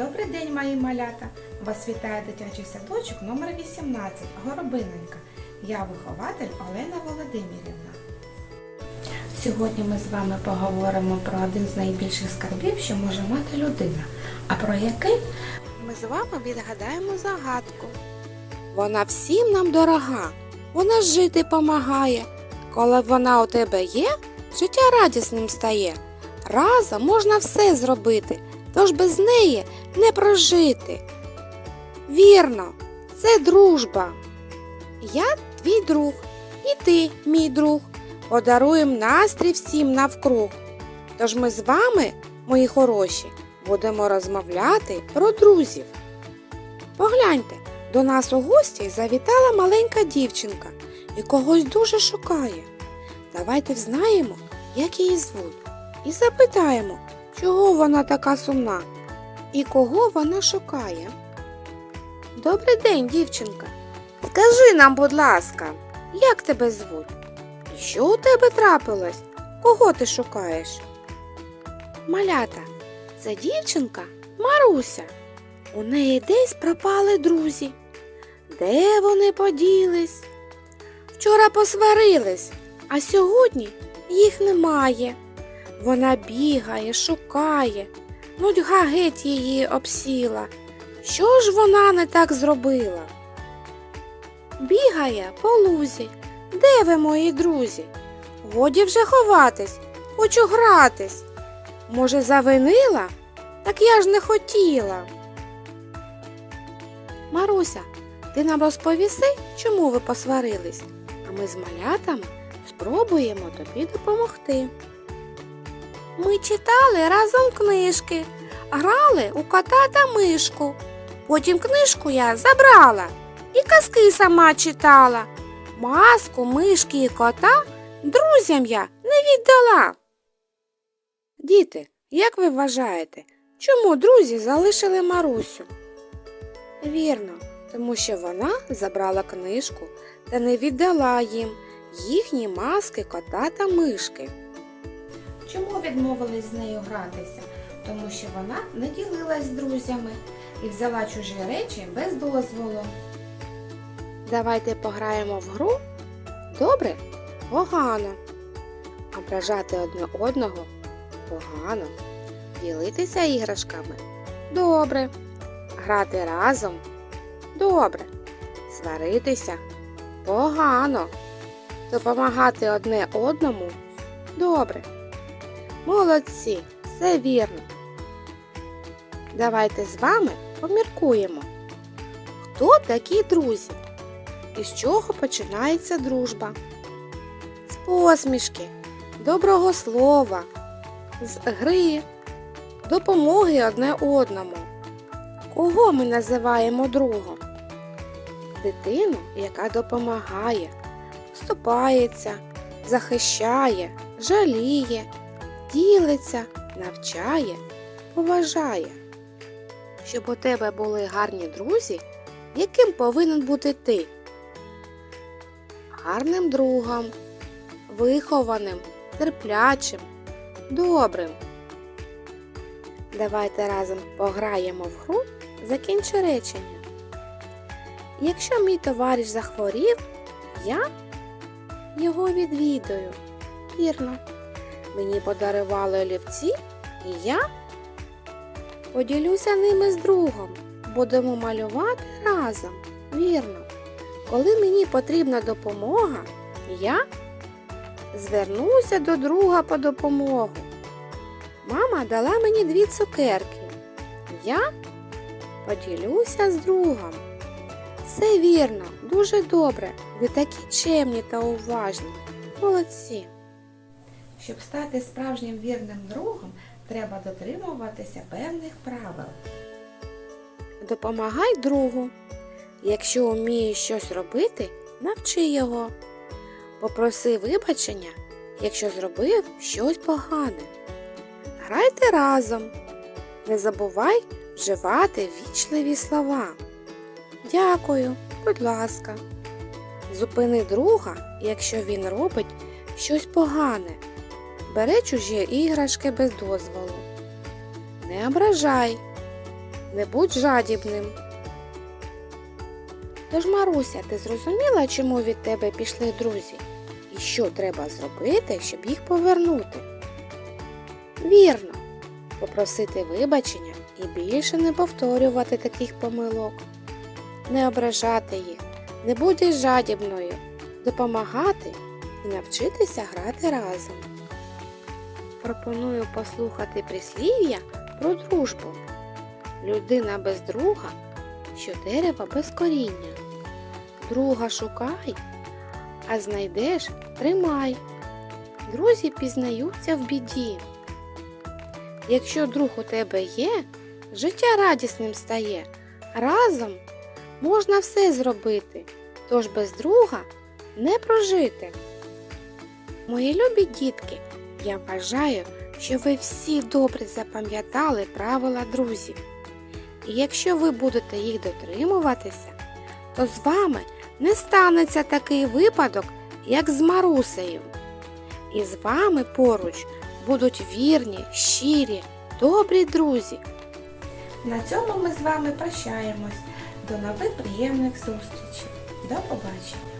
Добрий день, мої малята! Вас вітає дитячий садочок номер 18 Горобиненька. Я вихователь Олена Володимирівна. Сьогодні ми з вами поговоримо про один з найбільших скарбів, що може мати людина. А про який Ми з вами відгадаємо загадку. Вона всім нам дорога, вона жити помагає. Коли вона у тебе є, життя радісним стає. Разом можна все зробити, тож без неї не прожити. Вірно, це дружба. Я твій друг, і ти, мій друг, подаруєм настрій всім навкруг. Тож ми з вами, мої хороші, будемо розмовляти про друзів. Погляньте, до нас у гості завітала маленька дівчинка і когось дуже шукає. Давайте взнаємо, як її звуть, і запитаємо, чого вона така сумна і кого вона шукає. Добрий день, дівчинка. Скажи нам, будь ласка, як тебе звуть? Що у тебе трапилось? Кого ти шукаєш? Малята, це дівчинка Маруся. У неї десь пропали друзі. Де вони поділись? Вчора посварились, а сьогодні їх немає. Вона бігає, шукає, нудьга геть її обсіла. Що ж вона не так зробила? Бігає по лузі. Де ви, мої друзі? Годі вже ховатись, хочу гратись. Може, завинила? Так я ж не хотіла. Маруся, ти нам розповіси, чому ви посварились, а ми з малятами спробуємо тобі допомогти. Ми читали разом книжки, грали у кота та мишку. Потім книжку я забрала і казки сама читала. Маску, мишки і кота друзям я не віддала. Діти, як ви вважаєте, чому друзі залишили Марусю? Вірно, тому що вона забрала книжку та не віддала їм їхні маски кота та мишки. Чому відмовились з нею гратися? Тому що вона не ділилась з друзями і взяла чужі речі без дозволу. Давайте пограємо в гру. Добре? Погано. Ображати одне одного погано. Ділитися іграшками добре. Грати разом добре. Сваритися погано. Допомагати одне одному добре. Молодці, все вірно. Давайте з вами поміркуємо. Хто такі друзі? І з чого починається дружба? З посмішки, доброго слова, з гри, допомоги одне одному. Кого ми називаємо другом? Дитину, яка допомагає, вступається, захищає, жаліє, ділиться, навчає, поважає. Щоб у тебе були гарні друзі, яким повинен бути ти? Гарним другом, вихованим, терплячим, добрим. Давайте разом пограємо в гру Закінчи речення. Якщо мій товариш захворів, я його відвідую. Вірно. Мені подарували олівці, і я поділюся ними з другом. Будемо малювати разом. Вірно. Коли мені потрібна допомога, я звернуся до друга по допомогу. Мама дала мені дві цукерки. Я поділюся з другом. Все вірно, дуже добре. Ви такі чемні та уважні. Молодці. Щоб стати справжнім вірним другом, треба дотримуватися певних правил. Допомагай другу. Якщо вмієш щось робити, навчи його. Попроси вибачення, якщо зробив щось погане. Грайте разом. Не забувай вживати вічливі слова. Дякую, будь ласка. Зупини друга, якщо він робить щось погане. Бере чужі іграшки без дозволу. Не ображай. не будь жадібним. Тож, Маруся, ти зрозуміла, чому від тебе пішли друзі? І що треба зробити, щоб їх повернути? Вірно, попросити вибачення і більше не повторювати таких помилок, не ображати їх, не бути жадібною, допомагати і навчитися грати разом. Пропоную послухати прислів'я про дружбу. Людина без друга, що дерево без коріння. Друга шукай, а знайдеш тримай. Друзі пізнаються в біді. Якщо друг у тебе є, життя радісним стає. Разом можна все зробити, тож без друга не прожити. Мої любі дітки, я вважаю, що ви всі добре запам'ятали правила друзів. І якщо ви будете їх дотримуватися, то з вами не станеться такий випадок, як з Марусею. І з вами поруч будуть вірні, щирі, добрі друзі. На цьому ми з вами прощаємось. До нових приємних зустрічей. До побачення!